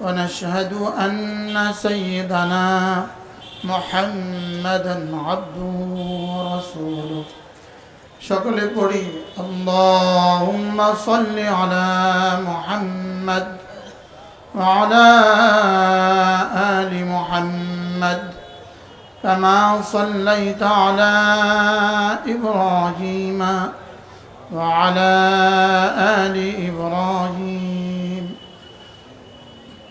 ونشهد أن سيدنا محمدا عبده ورسوله. شكرا قري اللهم صل على محمد وعلى آل محمد كما صليت على إبراهيم وعلى آل إبراهيم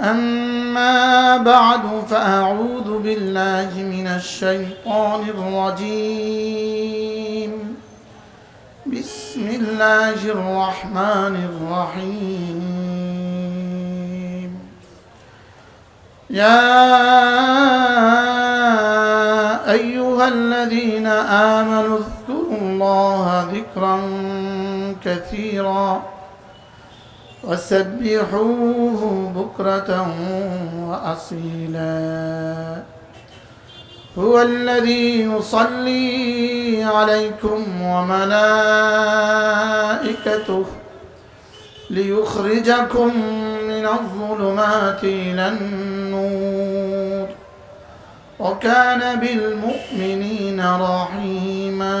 أما بعد فأعوذ بالله من الشيطان الرجيم. بسم الله الرحمن الرحيم. يا أيها الذين آمنوا اذكروا الله ذكرا كثيرا. وسبحوه بكرة وأصيلا. هو الذي يصلي عليكم وملائكته ليخرجكم من الظلمات إلى النور. وكان بالمؤمنين رحيما.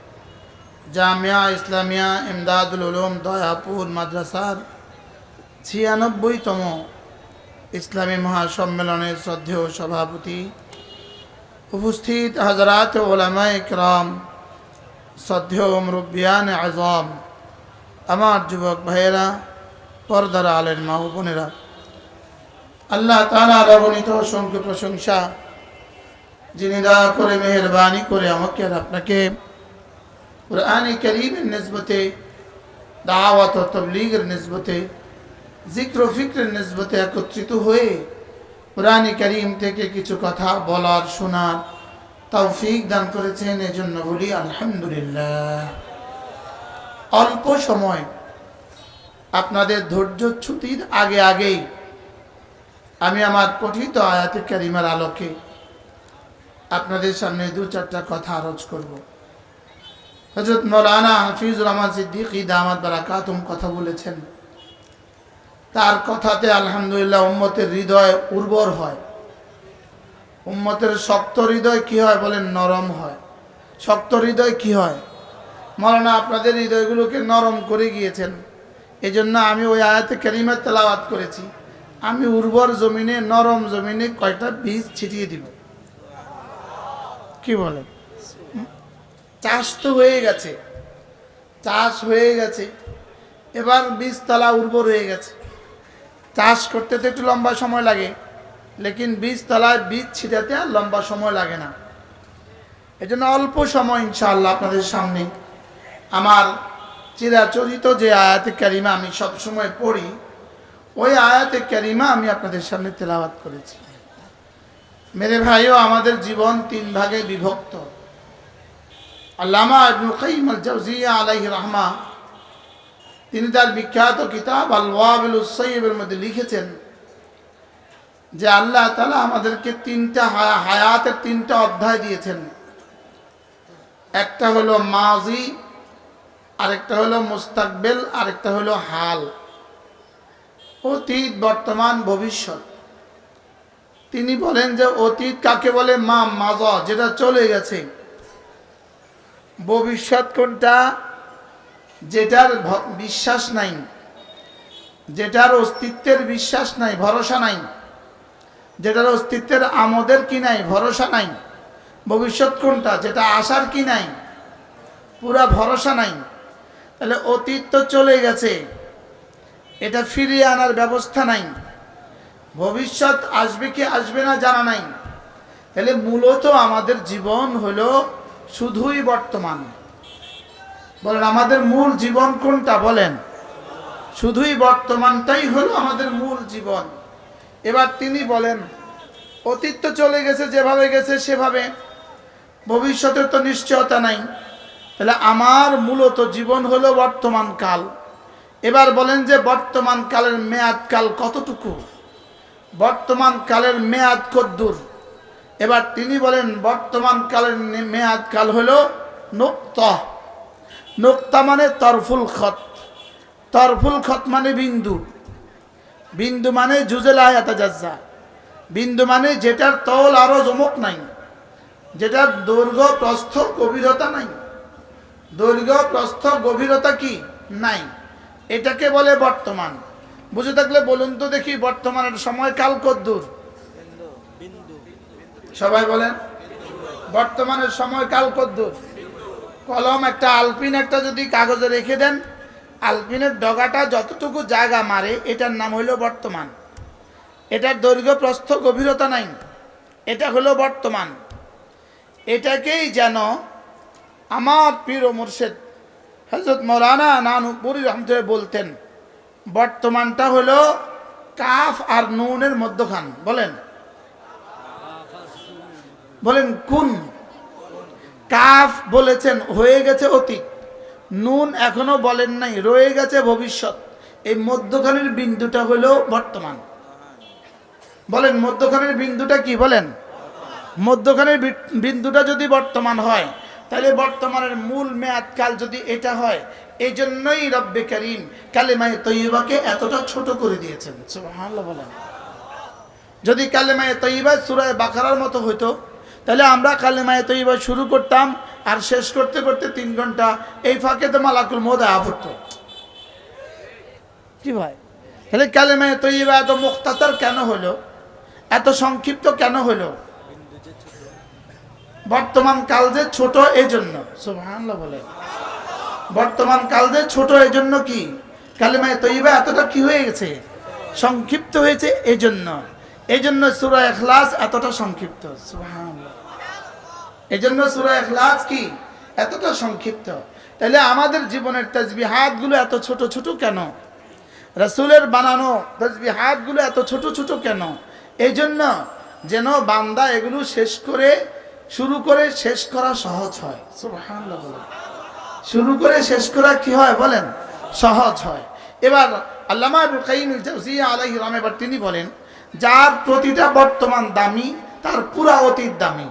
জামিয়া ইসলামিয়া ইমদাদুল উলুম দয়াপুর মাদ্রাসার ছিয়ানব্বইতম ইসলামী মহাসম্মেলনের শ্রদ্ধেয় সভাপতি উপস্থিত হাজরাত ওলামা ইকরাম শ্রদ্ধেয় মুরব্বিয়ান আজম, আমার যুবক ভাইয়েরা, পর্দার আলের মা ও বোনেরা। আল্লাহ তালা রবণিত অসংখ্য প্রশংসা। যিনি দয়া করে মেহরবানি করে আমাকে আর আপনাকে কোরআনে করিমের নিসবতে, দাওয়াত ও তবলিগের নিসবতে, জিক্র ফিক্রের নিসবতে একত্রিত হয়ে কোরআনে করিম থেকে কিছু কথা বলার, শোনার তৌফিক দান করেছেন। এজন্য বলি আলহামদুলিল্লাহ। অল্প সময় আপনাদের ধৈর্য ছুটির আগে আগেই আমি আমার পঠিত আয়াতে কারিমার আলোকে আপনাদের সামনে দু চারটা কথা আরজ করব। হজরত মৌলানা হাফিজুর রহমান সিদ্দিক দামাত বারাকাতুম কথা বলেছেন। তার কথাতে আলহামদুলিল্লাহ উম্মতের হৃদয় উর্বর হয়। উম্মতের শক্ত হৃদয় কি হয় বলেন? নরম হয়। শক্ত হৃদয় কি হয়? মৌলানা আপনাদের হৃদয়গুলোকে নরম করে গিয়েছেন। এই জন্য আমি ওই আয়াতে কেরিমের তেলাওয়াত করেছি। আমি উর্বর জমিনে, নরম জমিনে কয়টা বীজ ছিটিয়ে দিব? কি বলেন? চাষ তো হয়ে গেছে। চাষ হয়ে গেছে। এবার বীজতলা উর্বর হয়ে গেছে। চাষ করতে তো একটু লম্বা সময় লাগে, লেকিন বীজতলায় বীজ ছিটাতে আর লম্বা সময় লাগে না। এই জন্য অল্প সময় ইনশাআল্লাহ আপনাদের সামনে আমার চিরাচরিত যে আয়াতে ক্যারিমা আমি সবসময় পড়ি, ওই আয়াতে ক্যারিমা আমি আপনাদের সামনে তেলাওয়াত করেছি। মেরে ভাইও, আমাদের জীবন তিন ভাগে বিভক্ত। আল্লামা ইবনুল কাইম আল জাওজিয়া আলাইহি রাহমা, তিনি তার বিখ্যাত কিতাব আল ওয়াবিল উসাইবের মধ্যে লিখেছেন যে আল্লাহ তালা আমাদেরকে তিনটা হায়া- হায়াতের তিনটা অধ্যায় দিয়েছেন। একটা হলো মাজি আরেকটা হলো মুস্তাকবেল, আরেকটা হলো হাল। অতীত, বর্তমান, ভবিষ্যৎ। তিনি বলেন যে অতীত কাকে বলে? মা মাজা যেটা চলে গেছে। ভবিষ্যৎ কোনটা? যেটার বিশ্বাস নাই। যেটার অস্তিত্বের বিশ্বাস নাই, ভরসা নাই। যেটার অস্তিত্বের আমোদের কি নাই, ভরসা নাই। ভবিষ্যৎ কোনটা? যেটা আসার কি নাই, পুরা ভরসা নাই। তাহলে অতীত তো চলে গেছে। এটা ফিরিয়ে আনার ব্যবস্থা নাই। ভবিষ্যৎ আসবে কি আসবে না জানা নাই। তাহলে মূলত আমাদের জীবন হলো শুধুই বর্তমান। বলেন, আমাদের মূল জীবন কোনটা বলেন? শুধুই বর্তমানটাই হলো আমাদের মূল জীবন। এবার তিনি বলেন, অতীত তো চলে গেছে, যেভাবে গেছে সেভাবে। ভবিষ্যতের তো নিশ্চয়তা নাই। তাহলে আমার মূলত জীবন হলো বর্তমান কাল। এবার বলেন যে বর্তমান কালের মেয়াদ কাল কতটুকু? বর্তমান কালের মেয়াদ কদ্দূর এবার তিনি বলেন, বর্তমান কালের মেয়াদ কাল হলো নোক্তা। নোক্তা মানে তরফুল খত। তরফুল খত মানে বিন্দু। বিন্দু মানে জুজেলা যাজ্জা বিন্দু মানে যেটার তল আরও জমক নাই, যেটার দৈর্ঘ্য, প্রস্থ, গভীরতা নাই। দৈর্ঘ্য, প্রস্থ, গভীরতা কি? নাই। এটাকে বলে বর্তমান। বুঝে থাকলে বলুন তো দেখি বর্তমানের সময় কাল কদ্দূর সবাই বলেন। বর্তমানের সময় কাল কদ্দূর। কলম একটা, আলপিন একটা যদি কাগজে রেখে দেন, আলপিনের ডগাটা যতটুকু জায়গা মারে, এটার নাম হইল বর্তমান। এটার দৈর্ঘ্য, প্রস্থ, গভীরতা নাই। এটা হলো বর্তমান। এটাকেই যেন আমার পীর ও মুর্শেদ হজরত মৌলানা নানুপুরি রহমতুল্লাহ বলতেন, বর্তমানটা হলো কাফ আর নুনের মধ্যখান। বলেন। বলেন কোন কাফ বলেছেন, হয়ে গেছে অতীত। নুন এখনও বলেন নাই, রয়ে গেছে ভবিষ্যৎ। এই মধ্যখানের বিন্দুটা হলো বর্তমান। বলেন, মধ্যখানের বিন্দুটা কি? বলেন, মধ্যখানের বিন্দুটা যদি বর্তমান হয়, তাহলে বর্তমানের মূল মেয়াদকাল যদি এটা হয় এই জন্যই রব্বে করিম কালেমায় তৈবাকে এতটা ছোট করে দিয়েছেন। বলেন। যদি কালেমায় তৈবা সুরায় বাকারার মতো হতো তাহলে আমরা কালেমায় তৈবা শুরু করতাম আর শেষ করতে করতে তিন ঘণ্টা এই ফাঁকে তো মালাকুল মোদা আপত্ত কি ভাই। তাহলে কালেমায় তৈবা এত মুক্তাতার কেন হলো? এত সংক্ষিপ্ত কেন হলো? বর্তমান কাল যে ছোট এই জন্য বলে বর্তমান কাল যে ছোট এই জন্য কি? কালেমায় তৈবা এতটা কি হয়ে গেছে? সংক্ষিপ্ত হয়েছে এই জন্য এই জন্য সুরা এখলাস এতটা সংক্ষিপ্ত সুবহানাল্লাহ। এই জন্য সুরা এখলাস কি? এতটা সংক্ষিপ্ত। তাহলে আমাদের জীবনের তসবিহাতগুলো এত ছোট ছোট কেন? রসুলের বানানো তসবিহাতগুলো এত ছোট ছোট কেন? এই জন্য যেন বান্দা এগুলো শেষ করে, শুরু করে শেষ করা সহজ হয়। শুরু করে শেষ করা কি হয় বলেন? সহজ হয়। এবার আল্লামা এবার তিনি বলেন, যার প্রতিটা বর্তমান দামি, তার পুরা অতীত দামি।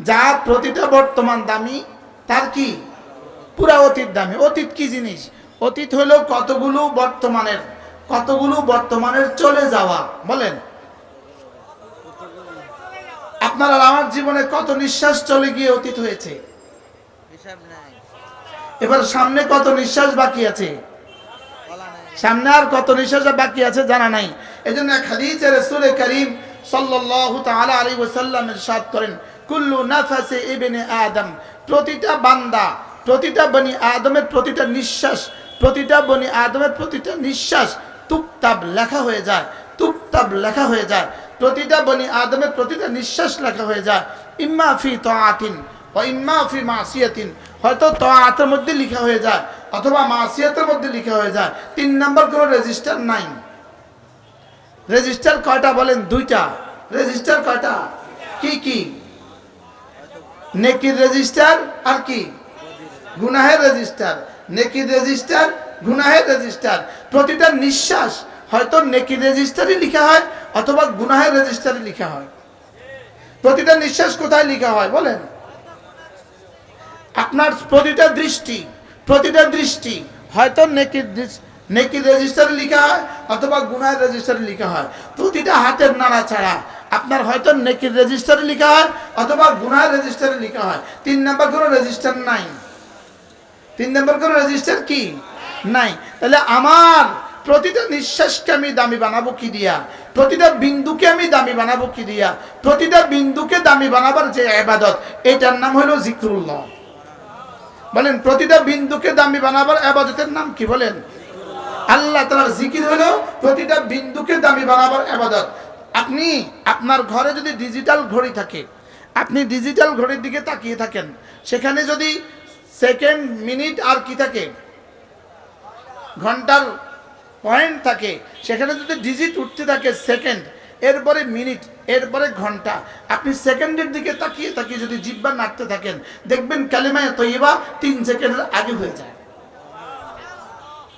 যার প্রতিটা বর্তমান দামি তার কি? পুরা অতীত দামি। অতীত কি জিনিস? অতীত হলো কতগুলো বর্তমানের কতগুলো বর্তমানের চলে যাওয়া। বলেন। আপনার আমার জীবনে কত নিঃশ্বাস চলে গিয়ে অতীত হয়েছে? এবার সামনে কত নিঃশ্বাস বাকি আছে? সামনে আর কত নিঃশ্বাস বাকি আছে জানা নাই। এই জন্য এক হাদিসে রসুল করিম সাল্লাল্লাহু তাআলা আলাইহি ওয়াসাল্লাম ইরশাদ করেন কুল্লু নাফাসে ইবনে আদম। প্রতিটা বান্দা, প্রতিটা বনি আদমের প্রতিটা নিঃশ্বাস, প্রতিটা বনি আদমের প্রতিটা নিঃশ্বাস তুপতাব লেখা হয়ে যায় তুপতাব লেখা হয়ে যায়। প্রতিটা বনি আদমের প্রতিটা নিঃশ্বাস লেখা হয়ে যায়। ইম্মা ফি তাআতিন ও ইম্মা ফি মাসিয়াতিন। হয়তো তাআতের মধ্যে লিখা হয়ে যায় অথবা মাসিয়াতের মধ্যে লিখা হয়ে যায়। তিন নম্বর কোনো রেজিস্টার নাই। রেজিস্টার কয়টা বলেন? দুইটা। রেজিস্টার কয়টা? কি কি? নেকির রেজিস্টার আর কি? গুনাহের রেজিস্টার। নেকির রেজিস্টার, গুনাহের রেজিস্টার। প্রতিটা নিঃশ্বাস হয়তো নেকির রেজিস্টারই লেখা হয় অথবা গুনাহের রেজিস্টারে লেখা হয়। প্রতিটা নিঃশ্বাস কোথায় লেখা হয় বলেন? আপনার প্রতিটা দৃষ্টি প্রতিটা দৃষ্টি হয়তো নেকির নেকির রেজিস্টারে লেখা হয় অথবা গুনাহের রেজিস্টারে লেখা হয়। প্রতিটা হাতের নাড়া ছাড়া আপনার হয়তো নেকির রেজিস্টারে লেখা হয় অথবা গুনার রেজিস্টারে লেখা হয়। তিন নাম্বার কোনো রেজিস্টার নাই। তিন নম্বর কোনো রেজিস্টার কি? নাই। তাহলে আমার প্রতিটা নিঃশ্বাসকে আমি দামি বানাবো কি দিয়া? প্রতিটা বিন্দুকে আমি দামি বানাবো কি দিয়া? প্রতিটা বিন্দুকে দামি বানাবার যে আবাদত, এটার নাম হলো জিক্রুল্লাহ। বলেন, প্রতিটা বিন্দুকে দামি বানাবার আবাদতের নাম কি বলেন? আল্লাহ তালার জিকির হলো প্রতিটা বিন্দুকে দামি বানাবার আবাদত। আপনি আপনার ঘরে যদি ডিজিটাল ঘড়ি থাকে, আপনি ডিজিটাল ঘড়ির দিকে তাকিয়ে থাকেন, সেখানে যদি সেকেন্ড মিনিট আর কি থাকে, ঘণ্টার পয়েন্ট থাকে, সেখানে যদি ডিজিট উঠতে থাকে সেকেন্ড এরপরে মিনিট এরপরে ঘণ্টা, আপনি সেকেন্ডের দিকে তাকিয়ে তাকিয়ে যদি জিব্বা নাড়তে থাকেন, দেখবেন কালিমায় তৈবা তিন সেকেন্ডের আগে হয়ে যায়।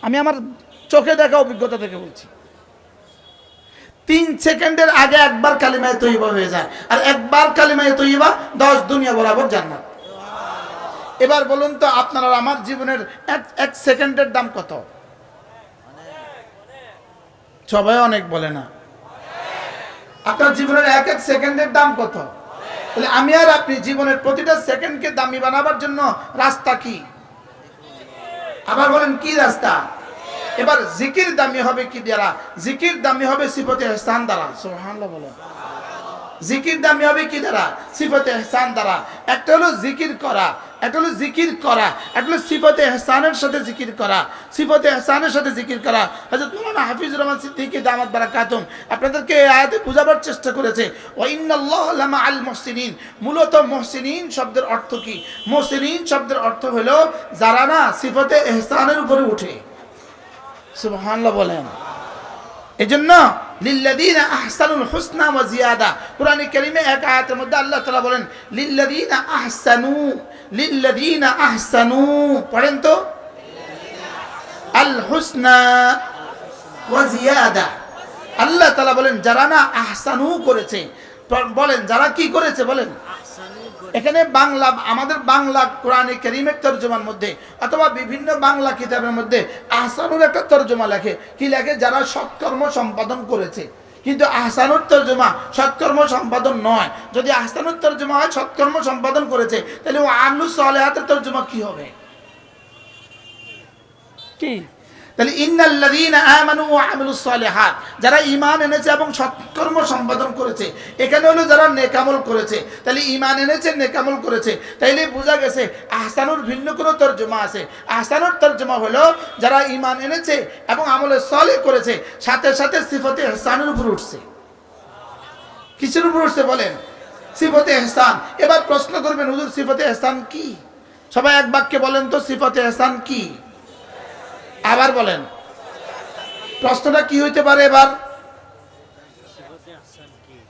আমি আমার চোখে দেখা অভিজ্ঞতা থেকে বলছি। তিন সেকেন্ডের আগে একবার কালিমায় তৈবা হয়ে যায়। আর একবার কালিমায় তৈবা দশ দুনিয়া বরাবর জান্নাত। এবার বলুন তো, আপনার আমার জীবনের এক এক সেকেন্ডের দাম কত? সবাই অনেক বলে না। আপনার জীবনের এক এক সেকেন্ডের দাম কত? তাহলে আমি আর আপনি জীবনের প্রতিটা সেকেন্ডকে দামি বানাবার জন্য রাস্তা কি? আবার বলেন, কি রাস্তা? এবার জিকির দামি হবে কি দ্বারা জিকির দামি হবে সিফতে স্থান দ্বারা। সুবহানাল্লাহ বলেন। জিকির দামি হবে কি দ্বারা সিফতে এহসান দ্বারা। একটা হলো জিকির করা একটা হলো জিকির করা একটা হলো সিফতে এহসানের সাথে জিকির করা সিফতে এহসানের সাথে জিকির করা। হযরত মাওলানা হাফিজুর রহমান সিদ্দিকী দামাত বারাকাতুম আপনাদেরকে এই আয়াতে বোঝাবার চেষ্টা করেছে ওয়া ইন্নাল্লাহ লামা আল মুহসিনিন। মূলত মুহসিনিন শব্দের অর্থ কি? মুহসিনিন শব্দের অর্থ হলো যারা না সিফতে এহসানের উপরে উঠে। সুবহানাল্লাহ বলেন। এজন্য লিল্লাযীনা আহসানুল হুসনা ওয়া জিয়াদা কোরআনে কারীমে এক আয়াতের মধ্যে আল্লাহ তাআলা বলেন, লিল্লাযীনা আহসানু লিল্লাযীনা আহসানু। পড়েন তো? আল হুসনা ওয়া জিয়াদা আল্লাহ তাআলা বলেন, যারা না আহসানু করেছে বলেন, যারা কি করেছে বলেন? এখানে বাংলা, আমাদের বাংলা কোরআনে করিমের তর্জমার মধ্যে অথবা বিভিন্ন বাংলা কিতাবের মধ্যে আহসানুর একটা তর্জমা লেখে। কি লেখে? যারা সৎকর্ম সম্পাদন করেছে। কিন্তু আহসানুর তর্জমা সৎকর্ম সম্পাদন নয়। যদি আহসানুর তর্জমা হয়, সৎকর্ম সম্পাদন করেছে, তাহলে ও আলু সালেহাতের তর্জমা কি হবে? কি? তাহলে ইন্নাল্লাযীনা আমানু ওয়া আমিলুস সালিহাত, যারা ঈমান এনেছে এবং সৎকর্ম সম্পাদন করেছে, এখানে হলো যারা নেকামল করেছে। তাহলে ঈমান এনেছে, নেকামল করেছে। তাইলে বোঝা গেছে, আহসানুর ভিন্ন কোনো তর্জমা আছে। আহসানুর তর্জমা হলো যারা ঈমান এনেছে এবং আমলে সলিহ করেছে, সাথে সাথে সিফতে ইহসানের উপর উঠছে। কিসের উপর উঠছে বলেন? সিফতে এহসান। এবার প্রশ্ন করবেন, হুজুর, সিফতে এহসান কি? সবাই এক বাক্যে বলেন তো, সিফতে এহসান কি? আবার বলেন। প্রশ্নটা কি হইতে পারে এবার?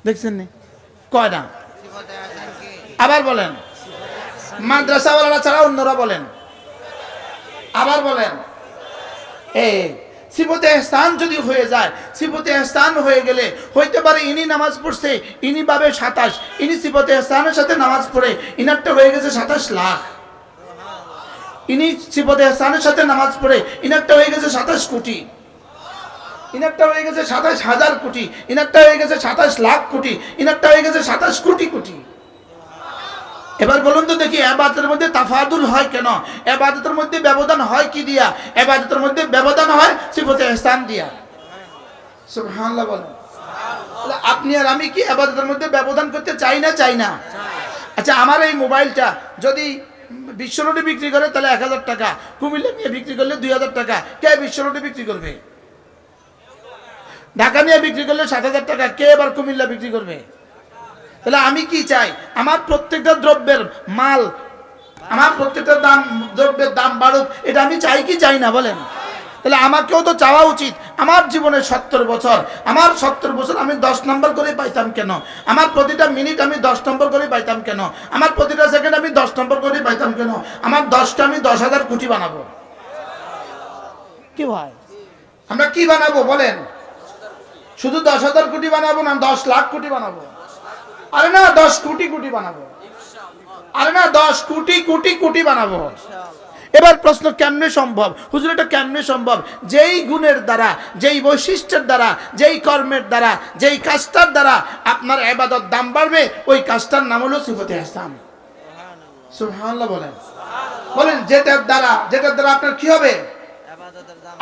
দেখছেন কয় না? আবার বলেন। মাদ্রাসাওয়ালারা ছাড়া অন্যরা বলেন। আবার বলেন। এ সিবতে এহসান যদি হয়ে যায় সিবতে এহসান হয়ে গেলে হইতে পারে ইনি নামাজ পড়ছে, ইনি পাবে সাতাশ, ইনি সিবতে এহসানের সাথে নামাজ পড়ে, ইনারটা হয়ে গেছে সাতাশ লাখ। ইনি সিবতে এহসানের সাথে নামাজ পড়ে, ইনারটা হয়ে গেছে সাতাশ কোটি। ইনারটা হয়ে গেছে সাতাশ হাজার কোটি, ইনারটা হয়ে গেছে সাতাশ লাখ কোটি, ইনারটা হয়ে গেছে সাতাশ কোটি কোটি। এবার বলুন তো দেখি, এবাদতের মধ্যে তাফাদুল হয় কেন? এবাদতের মধ্যে ব্যবধান হয় কি দিয়া? এবাদতের মধ্যে ব্যবধান হয় সিফতে এহসান দিয়া। সুবহানাল্লাহ বলেন। আপনি আর আমি কি এবাদতের মধ্যে ব্যবধান করতে চাই না চাই না? আচ্ছা আমার এই মোবাইলটা যদি বিশ্ব রোডে বিক্রি করে তাহলে এক হাজার টাকা। কুমিল্লা নিয়ে বিক্রি করলে দুই হাজার টাকা। কে বিশ্ব রোডে বিক্রি করবে? ঢাকা নিয়ে বিক্রি করলে সাত হাজার টাকা। কে এবার কুমিল্লা বিক্রি করবে? তাহলে আমি কি চাই? আমার প্রত্যেকটা দ্রব্যের মাল, আমার প্রত্যেকটা দাম, দ্রব্যের দাম বাড়ুক, এটা আমি চাই কি চাই না বলেন? তাহলে আমাকেও তো চাওয়া উচিত। আমার জীবনে সত্তর বছর। আমার সত্তর বছর আমি দশ নম্বর করে পাইতাম কেন? আমার প্রতিটা মিনিট আমি দশ নম্বর করে পাইতাম কেন? আমার প্রতিটা সেকেন্ড আমি দশ নম্বর করে পাইতাম কেন? আমার দশটা আমি দশ হাজার কোটি বানাবো। কি হয় আমরা কি বানাবো বলেন? শুধু দশ হাজার কোটি বানাবো না দশ লাখ কোটি বানাবো? আরে না দশ কোটি কোটি বানাবো। আরে না দশ কোটি কোটি কোটি বানাবো। এবার প্রশ্ন কেমনে সম্ভব? হুজুর এটা কেমনে সম্ভব? যেই গুণের দ্বারা যেই বৈশিষ্ট্যের দ্বারা যেই কর্মের দ্বারা যেই কাজটার দ্বারা আপনার এবাদত দাম বাড়বে ওই কাজটার নাম হলো সিফতে হাসান সুবহানাল্লাহ বলেন। বলেন যেটার দ্বারা যেটার দ্বারা আপনার কি হবে?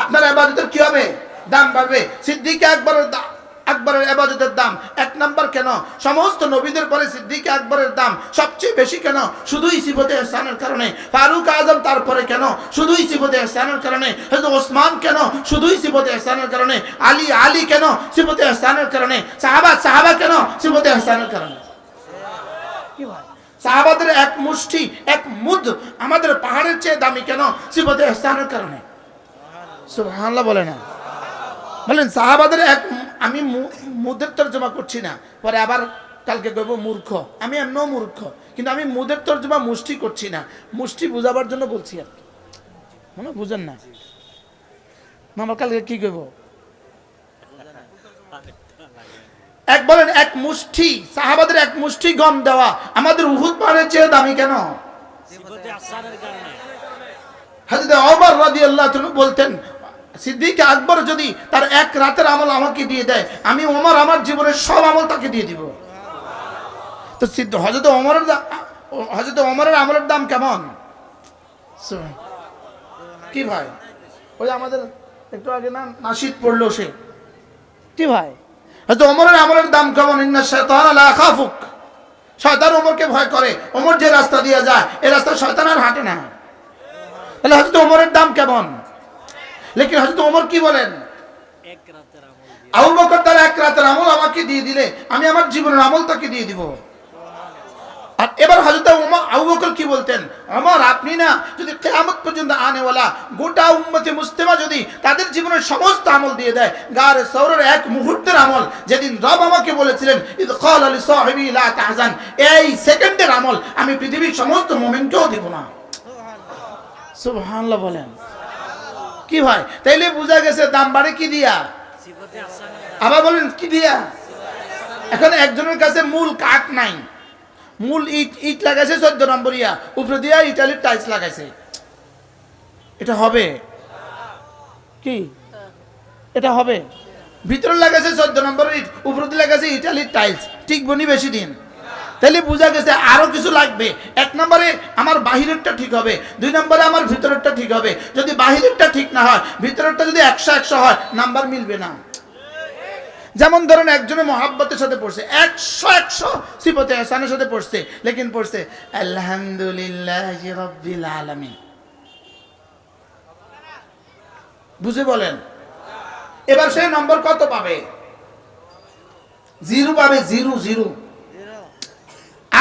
আপনার আবাদতের কি হবে? দাম বাড়বে। সিদ্দিকে আকবরের দাম আকবরের এবাজতের দাম। এক নাম্বার কেন? সমস্ত নবীদের পরে সিদ্দিকে আকবরের দাম সবচেয়ে বেশি কেন? শুধুই সিবতে এহসানের কারণে। ফারুক আজম তারপরে কেন? শুধুই সিবতে এহসানের কারণে। হয়তো ওসমান কেন? শুধুই সিবতে এহসানের কারণে। আলী আলী কেন? সিবতে এহসানের কারণে। সাহাবা সাহাবা কেন? সিবতে এহসানের কারণে। কি ভাই? সাহাবাদের এক মুষ্টি এক মুদ আমাদের পাহাড়ের চেয়ে দামি কেন? সিবতে এহসানের কারণে। সুবহানাল্লাহ বলে না। বলেন সাহাবাদের এক আমি মুদের তর্জমা করছি না। পরে আবার কালকে কইব মূর্খ। আমি এমনও মূর্খ কিন্তু আমি মুদের তর্জমা মুষ্টি করছি না। মুষ্টি বুঝাবার জন্য বলছি আর কি। মনে বুঝেন না। আমার কালকে কি কইব? এক বলেন এক মুষ্টি। সাহাবাদের এক মুষ্টি গম দেওয়া। আমাদের উহুদ পাহাড়ের চেয়ে দামি কেন? হাজরত ওমর রাদিয়াল্লাহু তাআলা বলতেন সিদ্দিক আকবর যদি তার এক রাতের আমল আমাকে দিয়ে দেয় আমি ওমর আমার জীবনের সব আমল তাকে দিয়ে দিব। তো সিদ্ধ হজরত ওমরের হজরত ওমরের আমলের দাম কেমন। কি ভাই? ওই আমাদের একটু আগে না নাসিদ পড়ল সে। কি ভাই? হয়তো অমরের আমলের দাম কেমন? ইন্না শয়তান লা খাফুক। শয়তান ওমরকে ভয় করে। ওমর যে রাস্তা দিয়ে যায় এই রাস্তা শয়তান আর হাঁটে না। তাহলে হজরত ওমরের দাম কেমন? লেকিন হজরত ওমর কি বলেন? এক রাতের আবু বকর তার এক রাতের আমল আমাকে দিয়ে দিলে আমি আমার জীবনের আমল তাকে দিয়ে দিব। আর এবার হজরত ওমর আবু বকর কি বলতেন? আমার আপনি না যদি কিয়ামত পর্যন্ত আনেওয়ালা গোটা উম্মতে মুসলিমা যদি তাদের জীবনের সমস্ত আমল দিয়ে দেয় গার সৌরের এক মুহূর্তের আমল যেদিন রব আমাকে বলেছিলেন ইদ কল আলী সাহেবি লা তাহজান এই সেকেন্ডের আমল আমি পৃথিবীর সমস্ত মোমেন্টকেও দিব না। সুবহানাল্লাহ বলেন। কি ভাই? তাইলে বোঝা গেছে, দাম বাড়ে কি দিয়া? আবার বলেন, কি দিয়া? এখন একজনের কাছে মূল কাঠ নাই। মূল ইট ইট লাগাইছে চোদ্দ নম্বর ইয়া উপরে দিয়া ইটালির টাইলস লাগাইছে। এটা হবে? কি? এটা হবে? ভিতরে লাগাইছে চোদ্দ নম্বর ইট, উপরে লাগাইছে ইটালির টাইলস। ঠিক বনি বেশি দিন? তাহলে বোঝা গেছে আরও কিছু লাগবে। এক নম্বরে আমার বাহিরেরটা ঠিক হবে, দুই নম্বরে আমার ভিতরেরটা ঠিক হবে। যদি বাহিরেরটা ঠিক না হয়, ভিতরেরটা যদি একশো একশো হয়, নাম্বার মিলবে না। যেমন ধরেন একজনের মহাব্বতের সাথে পড়ছে, একশো একশো সিপতে এহসানের সাথে পড়ছে, লেকিন পড়ছে, আলহামদুলিল্লাহ বুঝে বলেন? এবার সে নম্বর কত পাবে? জিরো পাবে, জিরো জিরো।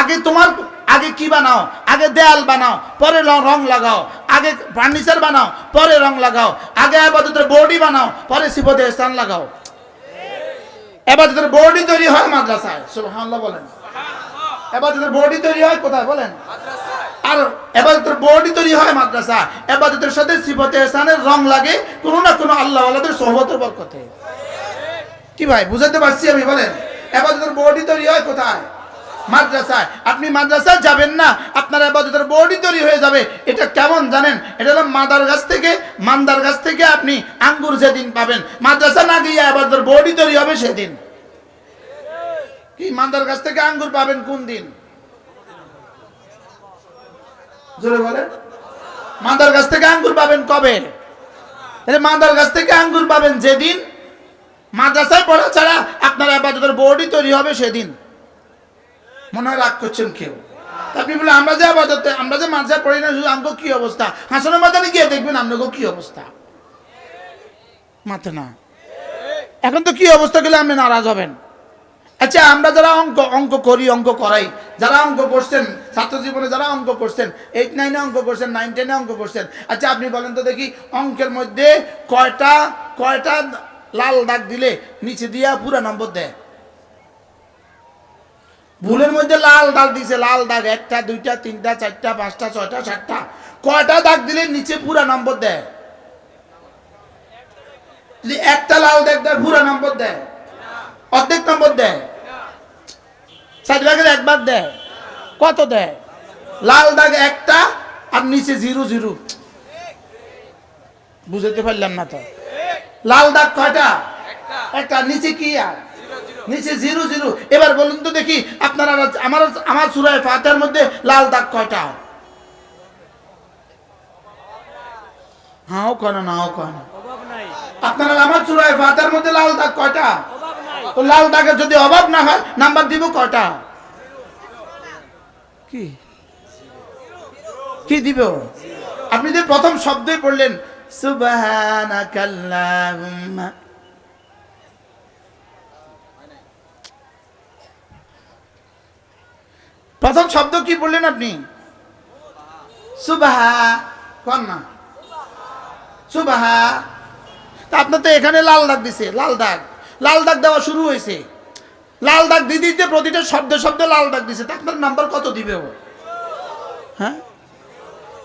আগে তোমার আগে কি বানাও? আগে দেয়াল বানাও, পরে র- লাগাও। আগে ফার্নিচার বানাও, পরে রং লাগাও। আগে আবাদতের বডি বানাও, পরে সিপতে স্থান লাগাও। এবাদতের বডি তৈরি হয় মাদ্রাসায়। সুবহানাল্লাহ বলেন। তৈরি হয় কোথায় বলেন? আর তৈরি হয় মাদ্রাসা রং লাগে না কি ভাই বুঝাতে পারছি আমি, বলেন। এবাদতের বডি তৈরি হয় কোথায়? মাদ্রাসায়। আপনি মাদ্রাসায় যাবেন না, আপনার আবাদতের বডি তৈরি হয়ে যাবে। এটা কেমন জানেন? এটা হলো মাদার গাছ থেকে, মান্দার গাছ থেকে আপনি আঙ্গুর যেদিন পাবেন। মাদ্রাসা না গিয়ে আবাদতের বডি তৈরি হবে সেদিন। কি, মান্দার গাছ থেকে আঙ্গুর পাবেন কোন দিন? মান্দার গাছ থেকে আঙ্গুর পাবেন কবে? তাহলে মান্দার গাছ থেকে আঙ্গুর পাবেন যেদিন মাদ্রাসায় পড়া ছাড়া আপনার আবাদতের বোর্ডই তৈরি হবে সেদিন। মনে হয় রাগ করছেন কেউ। আপনি বলে আমরা যে আবাদতে আমরা যে মাদ্রাসায় পড়ি না, শুধু আমাকে কি অবস্থা? হাসানের মাদানে গিয়ে দেখবেন আপনাকে কি অবস্থা। মাথে না। এখন তো কি অবস্থা গেলে আপনি নারাজ হবেন। আচ্ছা আমরা যারা অঙ্ক অঙ্ক করি, অঙ্ক করাই, যারা অঙ্ক করছেন, ছাত্র জীবনে যারা অঙ্ক করছেন এইট নাইনে অঙ্ক করছেন নাইন টেনে অঙ্ক করছেন আচ্ছা আপনি বলেন তো দেখি, অঙ্কের মধ্যে কয়টা কয়টা লাল দাগ দিলে নিচে দিয়া পুরা নম্বর দেয়? ভুলের মধ্যে লাল দাগ দিছে, লাল দাগ। একটা, দুইটা, তিনটা, চারটা, পাঁচটা, ছয়টা, সাতটা। কয়টা দাগ দিলে নিচে পুরা নম্বর দেয়? একটা লাল দাগ দেয়, পুরা নম্বর দেয়? অর্ধেক নম্বর দেয়? ষাট ভাগের একবার দেয়? কত দেয়? লাল দাগ একটা আর নিচে জিরো জিরো। বুঝতে পারলাম না তো? লাল দাগ কয়টা? একটা। নিচে কি আর? নিচে জিরো জিরো। এবার বলুন তো দেখি, আপনারা আমার আমার সুরায় ফাতের মধ্যে লাল দাগ কয়টা? হাও কেন নাও কেন অভাব নাই আপনারা আমার চূড়ায় ফাতার মধ্যে লাল দাগ কয়টা? তো লাল দাগের যদি অভাব না হয়, নাম্বার দিব কয়টা? কি? কি দিব? আপনি যে প্রথম শব্দই পড়লেন, সুবহানাকাল্লাহুম্মা। প্রথম শব্দ কি বললেন আপনি? সুবাহা। কন না? সুবাহা। তা আপনার তো এখানে লাল দাগ দিছে, লাল দাগ। লাল দাগ দেওয়া শুরু হয়েছে। লাল দাগ দিয়ে দিতে প্রতিটা শব্দ শব্দ লাল দাগ দিছে। তা আপনার নাম্বার কত দিবে ও? হ্যাঁ?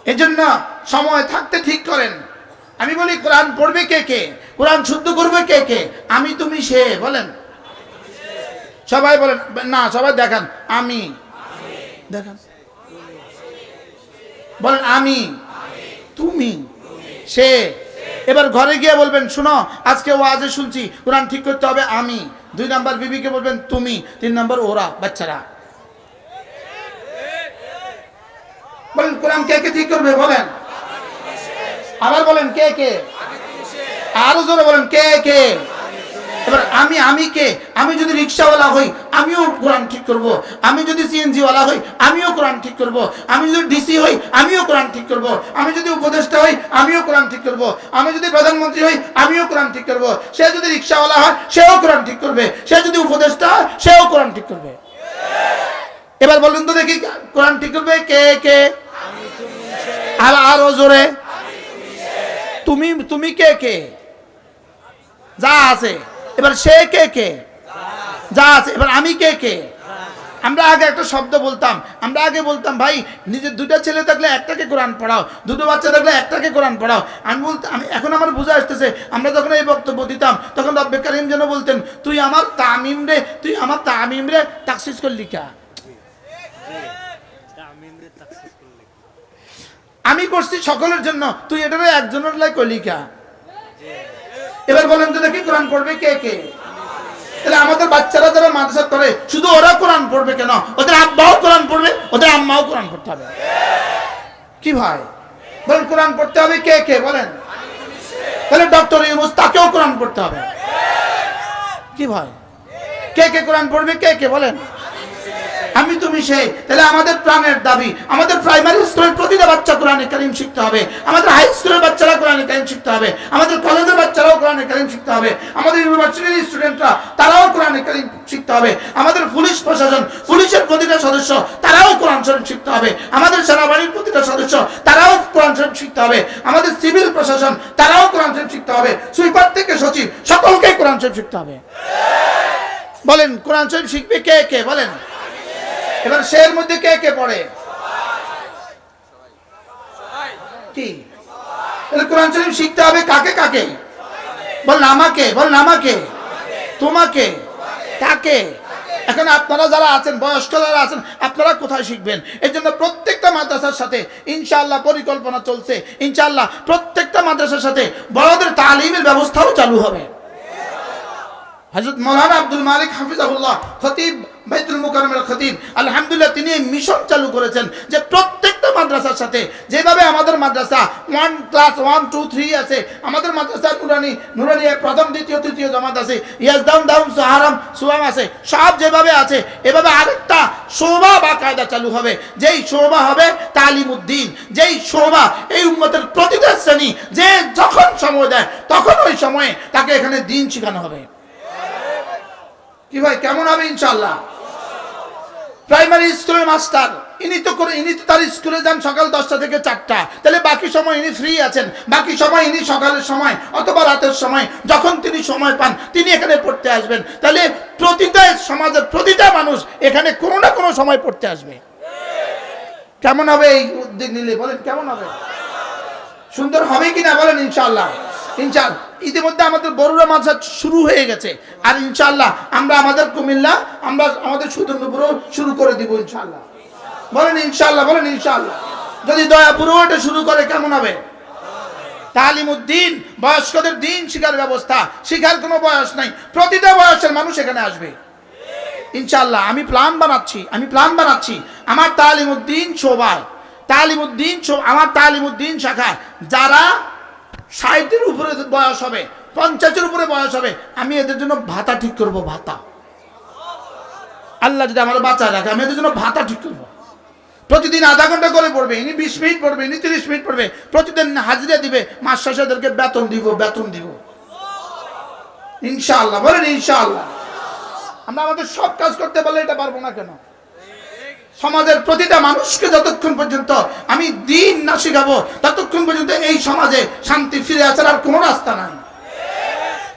এজন্য সময় থাকতে ঠিক করেন। আমি বলি, কোরআন পড়বে কে কে? কোরআন শুদ্ধ করবে কে কে? আমি তুমি সে, বলেন। সবাই বলেন, না, সবাই দেখান, আমি। দেখান। বলেন, আমি। তুমি। সে। এবার ঘরে গিয়ে বলবেন, শুনো, আজকে ও ওয়াজে শুনছি, কোরআন ঠিক করতে হবে, আমি। দুই নাম্বার বিবিকে বলবেন, তুমি। তিন নাম্বার, ওরা, বাচ্চারা। বলেন, কোরআন কে কে ঠিক করবে, বলেন? আবার বলেন, কে কে? আরও জোরে বলেন, কে কে? এবার আমি আমি কে? আমি যদি রিক্সাওয়ালা হই, আমিও কোরআন ঠিক করব। আমি যদি সিএনজি ওয়ালা হই, আমিও কোরআন ঠিক করব। আমি যদি ডিসি হই, আমিও কোরআন ঠিক করব। আমি যদি উপদেষ্টা হই, আমিও কোরআন ঠিক করব। আমি যদি প্রধানমন্ত্রী হই, আমিও কোরআন ঠিক করব। সে যদি রিক্সাওয়ালা হয়, সেও কোরআন ঠিক করবে। সে যদি উপদেষ্টা হয়, সেও কোরআন ঠিক করবে। এবার বলুন তো দেখি, কোরআন ঠিক করবে কে কে? আর, আরও জোরে। তুমি তুমি কে কে? যা আছে। এবার সে কে কে? যা আছে। এবার আমি কে কে? আমরা আগে একটা শব্দ বলতাম। আমরা আগে বলতাম, ভাই, নিজের দুটো ছেলে থাকলে একটাকে কোরআন পড়াও, দুটো বাচ্চা থাকলে একটাকে কোরআন পড়াও। আমি বলতাম আমি, এখন আমার বোঝা আসতেছে, আমরা যখন এই বক্তব্য দিতাম, তখন রব্বে কারিম যেন বলতেন, তুই আমার তামিম রে, তুই আমার তামিম রে, তাকসিস করলি কা? করলে আমি করছি সকলের জন্য, তুই এটারে একজনের লাই কলিকা এবার বলেন তো দেখি কোরআন পড়বে কে কে? তাহলে আমাদের বাচ্চারা যারা মাদ্রাসা করে শুধু ওরা কোরআন পড়বে কেন? ওদের আব্বাও কোরআন পড়বে, ওদের আম্মাও কোরআন পড়তে হবে। কি ভাই? বলেন, কোরআন পড়তে হবে কে কে? বলেন। তাহলে ডক্টর ইউনুস, তাকেও কোরআন পড়তে হবে। কি ভাই? কে কে কোরআন পড়বে কে কে? বলেন। আমি তুমি সেই। তাহলে আমাদের প্রাণের দাবি, আমাদের প্রাইমারি স্কুলের প্রতিটা বাচ্চা কোরআনে কারিম শিখতে হবে। আমাদের হাই স্কুলের বাচ্চারা কোরআনে কারিম শিখতে হবে। আমাদের কলেজের বাচ্চারাও কোরআনে কারিম শিখতে হবে। আমাদের ইউনিভার্সিটির স্টুডেন্টরা তারাও কোরআনে কারিম শিখতে হবে। আমাদের পুলিশ প্রশাসন, পুলিশের প্রতিটা সদস্য, তারাও কোরআন শরীফ শিখতে হবে। আমাদের সেনাবাহিনীর প্রতিটা সদস্য, তারাও কোরআন শরীফ শিখতে হবে। আমাদের সিভিল প্রশাসন, তারাও কোরআন শরীফ শিখতে হবে। সুইপার থেকে সচিব সকলকে কোরআন শরীফ শিখতে হবে। বলেন, কোরআন শরীফ শিখবে কে কে? বলেন। এবার সের মধ্যে কে কে পড়ে? কি? কোরআন শরীফ শিখতে হবে কাকে কাকে? বল আমাকে বল আমাকে। তোমাকে। কাকে? এখন আপনারা যারা আছেন, বয়স্ক যারা আছেন, আপনারা কোথায় শিখবেন? এই জন্য প্রত্যেকটা মাদ্রাসার সাথে ইনশাআল্লাহ পরিকল্পনা চলছে। ইনশাআল্লাহ প্রত্যেকটা মাদ্রাসার সাথে বড়দের তালিমের ব্যবস্থাও চালু হবে। হজরত মৌলানা আব্দুল মালিক হাফিজাহুল্লাহ খতিব বাইতুল মুকাররমের খতিব। আলহামদুলিল্লাহ, তিনি এই মিশন চালু করেছেন যে প্রত্যেকটা মাদ্রাসার সাথে, যেভাবে আমাদের মাদ্রাসা one class one two three আছে, আমাদের মাদ্রাসা নুরানি নুরানি প্রথম, দ্বিতীয়, তৃতীয় জমাত আছে ইয়াজদাউন দাউন সোহারাম, সুয়াম আছে, সব যেভাবে আছে, এভাবে আরেকটা শোভা বা কায়দা চালু হবে। যেই শোভা হবে তালিমুদ্দিন যেই শোভা এই উম্মতের প্রতিটা শ্রেণি, যে যখন সময় দেয়, তখন ওই সময়ে তাকে এখানে দিন শেখানো হবে। কি ভাই, কেমন হবে ইনশাল্লাহ প্রাইমারি স্কুলের মাস্টার। ইনি তো করে ইনি তো তার স্কুলে যান সকাল দশটা থেকে চারটা। তাহলে বাকি সময় ইনি ফ্রি আছেন। বাকি সময় ইনি সকালের সময় অথবা রাতের সময়, যখন তিনি সময় পান, তিনি এখানে পড়তে আসবেন। তাহলে প্রতিটা সমাজের প্রতিটা মানুষ এখানে কোনো না কোনো সময় পড়তে আসবে। কেমন হবে এই উদ্যোগ নিলে? বলেন, কেমন হবে? সুন্দর হবে কিনা? বলেন ইনশাল্লাহ ইনশাল্লাহ ইতিমধ্যে আমাদের বড়ুরা মাদ্রাসা শুরু হয়ে গেছে। আর ইনশাল্লাহ আমরা আমাদের কুমিল্লা, আমরা আমাদের সুদর্ণপুরও শুরু করে দিব ইনশাল্লাহ বলেন ইনশাল্লাহ বলেন ইনশাল্লাহ যদি দয়াপুরও এটা শুরু করে, কেমন হবে? তালিমুদ্দিন, বয়স্কদের দিন শিকার ব্যবস্থা। শিকার কোনো বয়স নাই। প্রতিটা বয়সের মানুষ এখানে আসবে। ইনশাল্লাহ আমি প্ল্যান বানাচ্ছি, আমি প্ল্যান বানাচ্ছি। আমার তালিমুদ্দিন শোভায়। তালিমুদ্দিন আমার তালিমুদ্দিন শাখায় যারা ষাটের উপরে বয়স হবে, পঞ্চাশের উপরে বয়স হবে, আমি এদের জন্য ভাতা ঠিক করব, ভাতা। আল্লাহ যদি আমার বাঁচায় রাখে, আমি এদের জন্য ভাতা ঠিক করব। প্রতিদিন আধা ঘণ্টা করে পড়বে, ইনি বিশ মিনিট পড়বে, ইনি তিরিশ মিনিট পড়বে, প্রতিদিন হাজিরা দিবে, মাস শেষে বেতন দিব বেতন দিব। ইনশাআল্লাহ, বলেন ইনশাআল্লাহ। আমরা আমাদের সব কাজ করতে পারলে এটা পারব না কেন? সমাজের প্রতিটা মানুষকে যতক্ষণ পর্যন্ত আমি দিন না শিখাবো, ততক্ষণ পর্যন্ত এই সমাজে শান্তি ফিরে আসার আর কোনো রাস্তা নাই।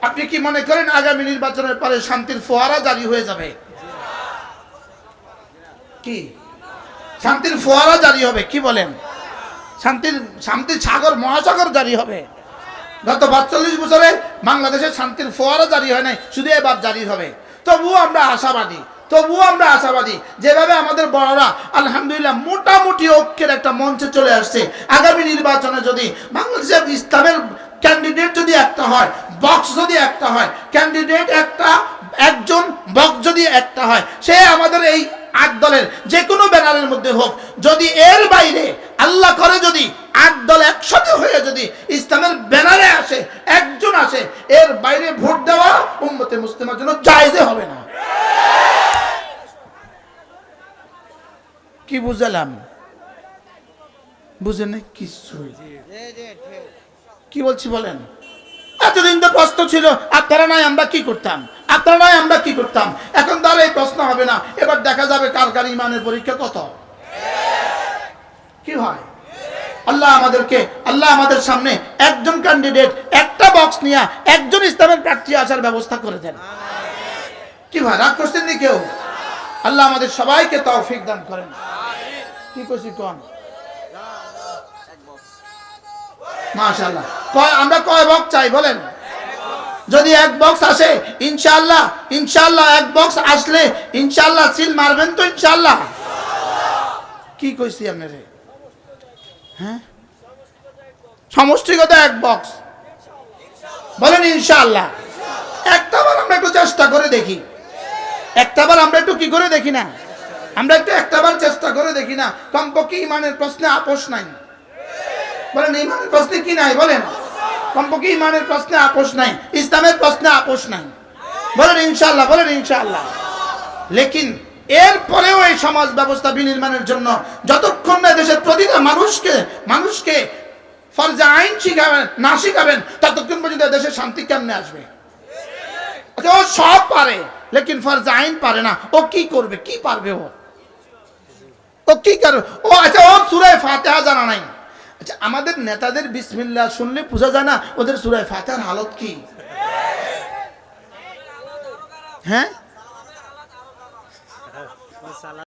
আপনি কি মনে করেন আগামী নির্বাচনের পরে শান্তির ফোয়ারা জারি হয়ে যাবে? কি? শান্তির ফোয়ারা জারি হবে, কি বলেন? শান্তির শান্তির সাগর, মহাসাগর জারি হবে। গত পাঁচচল্লিশ বছরে বাংলাদেশে শান্তির ফোয়ারা জারি হয় নাই, শুধু এবার জারি হবে। তবুও আমরা আশাবাদী তবুও আমরা আশাবাদী। যেভাবে আমাদের বড়রা আলহামদুলিল্লাহ মোটামুটি ঐক্যের একটা মঞ্চে চলে আসছে, আগামী নির্বাচনে যদি বাংলাদেশের ইসলামের ক্যান্ডিডেট যদি একটা হয় বক্স যদি একটা হয় ক্যান্ডিডেট একটা, একজন বক্স যদি একটা হয়, সে আমাদের এই আট দলের যে কোনো ব্যানারের মধ্যে হোক, যদি এর বাইরে আল্লাহ করে যদি আট দল একসাথে হয়ে যদি ইসলামের ব্যানারে আসে, একজন আসে, এর বাইরে ভোট দেওয়া উম্মতে মুসলিমের জন্য জায়জে হবে না। কি বুঝালাম? বুঝে নেই ঠিক কি বলছি বলেন? এতদিন তো প্রশ্ন ছিল আপনারা নাই, আমরা কি করতাম? আপনারা নাই, আমরা কি করতাম? এখন তো আর এই প্রশ্ন হবে না। এবার দেখা যাবে কার কার ইমানের পরীক্ষা কত। কি হয়? আল্লাহ আমাদেরকে, আল্লাহ আমাদের সামনে একজন ক্যান্ডিডেট একটা বক্স নিয়ে একজন ইসলামের প্রার্থী আসার ব্যবস্থা করে দেন। কি ভাই রাগ করছেন নি কেউ? আল্লাহ আমাদের সবাইকে তৌফিক দান করেন। কি করছি কন? মাশাআল্লাহ। কয় আমরা কয় বক্স চাই বলেন? যদি এক বক্স আসে, ইনশাআল্লাহ ইনশাআল্লাহ এক বক্স আসলে ইনশাআল্লাহ সিল মারবেন তো ইনশাআল্লাহ। কি কইছি হ্যাঁ? সমষ্টিগত এক বক্স বলেন ইনশাআল্লাহ। একটাবার আমরা একটু চেষ্টা করে দেখি। একটাবার আমরা একটু কি করে দেখি না? আমরা একটু একটাবার চেষ্টা করে দেখি না। কমপক্ষে ইমানের প্রশ্নে আপোষ নাই। বলেন ইমানের প্রশ্নে কি নাই? বলেন। কমপক্ষে ইমানের প্রশ্নে আপোষ নাই। ইসলামের প্রশ্নে আপোষ নাই। বলেন ইনশাল্লাহ বলেন, ইনশাআল্লাহ। লেকিন এরপরেও এই সমাজ ব্যবস্থা বিনির্মাণের জন্য যতক্ষণ না দেশের প্রতিটা মানুষকে মানুষকে ফরজে আইন শিখাবেন, না শিখাবেন, ততক্ষণ পর্যন্ত দেশে শান্তি কেমনে আসবে? ও সব পারে, লেকিন ফরজে আইন পারে না। ও কি করবে? কি পারবে ও? ও কি কারণ? ও আচ্ছা ও সুরায় ফাতেহা জানা নাই। আচ্ছা আমাদের নেতাদের বিসমিল্লা শুনলে বোঝা যায় না, ওদের সুরায় ফাতেহার হালত কি? হ্যাঁ?